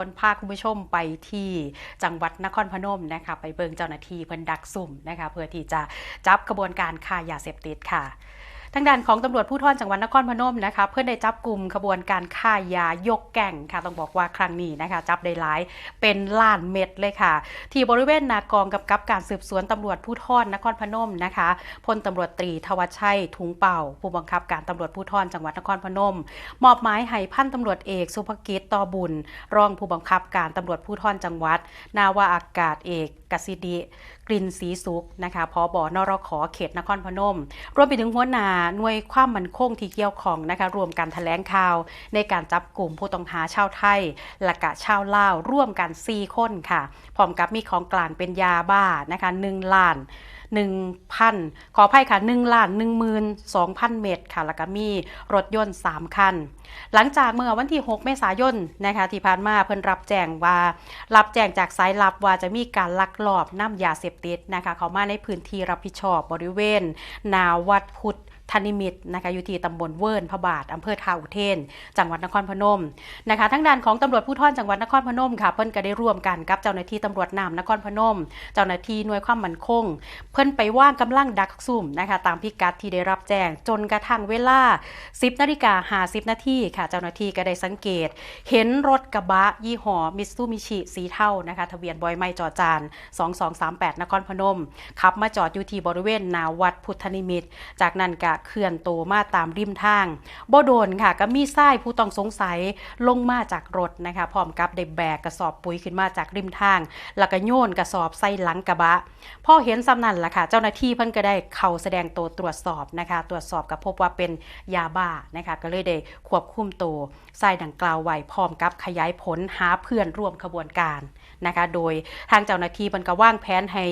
คนพาคุณผู้ชมไปที่จังหวัดนครพนมนะคะไปเบิงเจ้าหน้าที่เพิ่นดักสุ่มนะคะเพื่อที่จะจับกระบวนการค้ายาเสพติดค่ะ ทางด้านของตำรวจผู้ทอนจังหวัดนครพนมนะคะเพื่อได้จับกลุ่มขบวนการค้ายายกแก่งค่ะ ต้องบอกว่าครั้งนี้นะคะ จับได้หลายเป็นล้านเม็ดเลยค่ะ ที่บริเวณนากองกับกับการสืบสวนตำรวจผู้ทอนนครพนมนะคะพลตำรวจตรีทวัชชัยถุงเป่า ผู้บังคับการตำรวจผู้ทอนจังหวัดนครพนม มอบหมายให้พันตำรวจเอก สุภกิจต่อบุญ รองผู้บังคับการตำรวจผู้ทอนจังหวัด นาวาอากาศเอกกสิดี กรินสีสุกนะคะพอบอนรขอเขตนครพนม รวมไปถึงหัวหน้าหน่วยความมั่นคงที่เกี่ยวข้องนะคะรวมกันแถลงข่าว ในการจับกลุ่มผู้ต้องหาชาวไทย และกะชาวลาวร่วมกัน4คนค่ะพร้อมกับมีของกลางเป็นยาบ้านะคะ1ล้าน 1,000 ขออภัยค่ะ1ล้าน12,000 เมตรค่ะ แล้วก็มีรถยนต์ 3 คัน หลังจากเมื่อวันที่ 6 เมษายนนะคะที่ผ่านมาเพิ่นรับแจ้งว่า รับแจ้งจากสายลับว่าจะมีการลักลอบนำยาเสพติดนะคะ เข้ามาในพื้นที่รับผิดชอบบริเวณ นาวัดพุทธ ธนิมิตนะคะอยู่ที่ตำบลเวิร์นพระบาทอำเภอท่าอุเทน จังหวัดนครพนมนะคะทั้งด้านของตำรวจผู้ทอนจังหวัดนครพนมค่ะเพิ่นก็ได้ร่วมกันกับเจ้าหน้าที่ตำรวจน้ำนครพนม เจ้าหน้าที่หน่วยความมั่นคง เพิ่นไปว่างกำลังดักซุ่มนะคะตามพิกัดที่ได้รับแจ้งจนกระทั่งเวลา 10นาฬิกา50นาทีค่ะเจ้าหน้าที่ก็ได้สังเกต เห็นรถกระบะยี่ห้อมิตซูมิชิสีเทานะคะทะเบียนบอยไม้จอจาน 2238 นครพนมขับมาจอดอยู่ที่บริเวณนาวัดพุทธนิมิต จากนั้นก็เคลื่อนตัวมาตามริมทางบ่โดนค่ะก็มีไส้ผู้ต้องสงสัยลงมาจากรถนะคะพร้อมกับได้แบกกระสอบปุ๋ยขึ้นมาจากริมทาง แล้วก็โยนกระสอบใส่หลังกระบะพอเห็นซ้ำนั่นล่ะค่ะ เจ้าหน้าที่เพิ่นก็ได้เข้าแสดงตัวตรวจสอบนะคะ ตรวจสอบก็พบว่าเป็นยาบ้านะคะก็เลยได้ควบคุมตัวไส้ดังกล่าวไว้พร้อมกับขยายผลหาเพื่อนร่วมขบวนการนะคะ โดยทางเจ้าหน้าที่เพิ่นก็วางแผนให้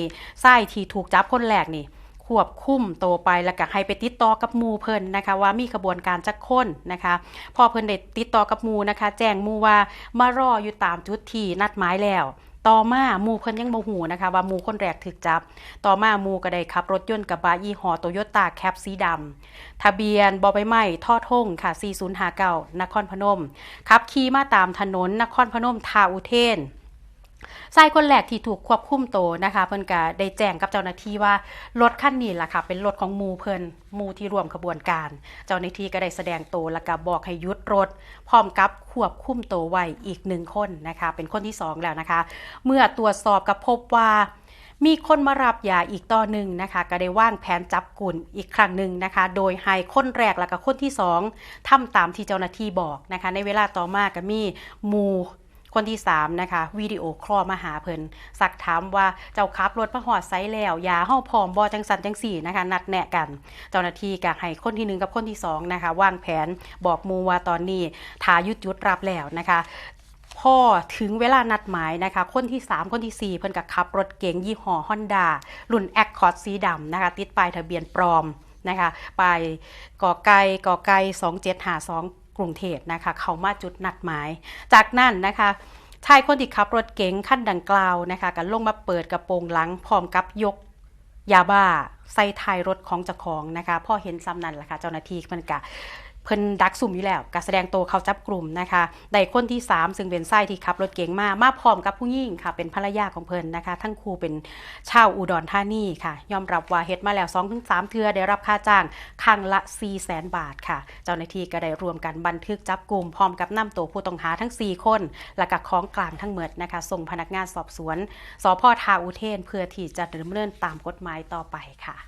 ไส้ที่ถูกจับคนแรกนี่ ควบคุมโตไปแล้วก็ให้ไปติดต่อกับมูเพิ่นนะคะ ว่ามีขบวนการจักคนนะคะพอเพิ่นได้ติดต่อกับมูนะคะ แจ้งมูว่ามารออยู่ตามจุดที่นัดหมายแล้วต่อมาหมูเพิ่นยังบ่ฮู้นะคะว่าหมูคนแรกถึกจับ ต่อมาหมูก็ได้ขับรถยนต์กระบะยี่ห้อโตโยต้าแคปสีดำทะเบียนบอใบไม้ท่อทงค่ะ 4059นครพนมขับขี่มาตามถนนนครพนมทาอุเทน ชายคนแรกที่ถูกควบคุมตัวนะคะ เพิ่นก็ได้แจ้งกับเจ้าหน้าที่ว่ารถคันนี้ล่ะค่ะ เป็นรถของมูเพิ่นมูที่ร่วมขบวนการ เจ้าหน้าที่ก็ได้แสดงตัวแล้วก็บอกให้ยุดรถ พร้อมกับควบคุมตัวไว้อีกหนึ่งคนนะคะ เป็นคนที่สองแล้วนะคะ เมื่อตรวจสอบก็พบว่ามีคนมารับยาอีกต่อหนึ่งนะคะ ก็ได้ว่างแผนจับกลุ่มอีกครั้งหนึ่งนะคะ โดยให้คนแรกแล้วก็คนที่สองทำตามที่เจ้าหน้าที่บอกนะคะ ในเวลาต่อมาก็มีมู คนที่3นะคะวิดีโอคลอมาหาเพิ่นสักถามว่าเจ้าขับรถมาหอดไซแล้วยาเฮาพร้อมบ่จังสันจังสี่นะคะ นัดแนะกัน เจ้าหน้าที่ก็ให้คนที่หนึ่งกับคนที่สองนะคะวางแผนบอกมูว่าตอนนี้ทายุดยุดรับแล้วนะคะพอถึงเวลานัดหมายนะคะ คนที่ 3 คนทีสี่4 เพิ่นก็ขับรถเก๋งยี่ห้อฮอนด้ารุ่นแอคคอร์ดสีดำนะคะ ติดป้ายทะเบียนปลอมนะคะ ไปกอไก่กอไก่2752 กรุงเทพนะคะ เขามาจุดนัดหมาย จากนั้นนะคะชายคนที่ขับรถเก๋งขั้นดังกล่าวนะคะก็ลงมาเปิดกระโปรงหลังพร้อมกับยกยาบ้าใส่ท้ายรถของเจ้าของนะคะ พอเห็นซ้ำนั้นแหละค่ะเจ้าหน้าที่มันกะ เพิ่นดักสุ่มอยู่แล้วการแสดงตัวเขาจับกลุ่มนะคะได้คนที่ 3 ซึ่งเป็นไส้ที่ขับรถเก๋งมามาพร้อมกับผู้หญิงค่ะ เป็นภรรยาของเพิ่นนะคะ ทั้งคู่เป็นชาวอุดรธานีค่ะ ยอมรับว่าเฮ็ดมาแล้ว 2-3 เทือได้รับค่าจ้างครั้งละ4แสนบาทค่ะ เจ้าหน้าที่ก็ได้รวมกันบันทึกจับกลุ่มพร้อมกับนำตัวผู้ต้องหาทั้ง 4 คน และกับของกลางทั้งหมดนะคะ ส่งพนักงานสอบสวนสพทาอุเทน เพื่อที่จะดำเนินตามกฎหมายต่อไปค่ะ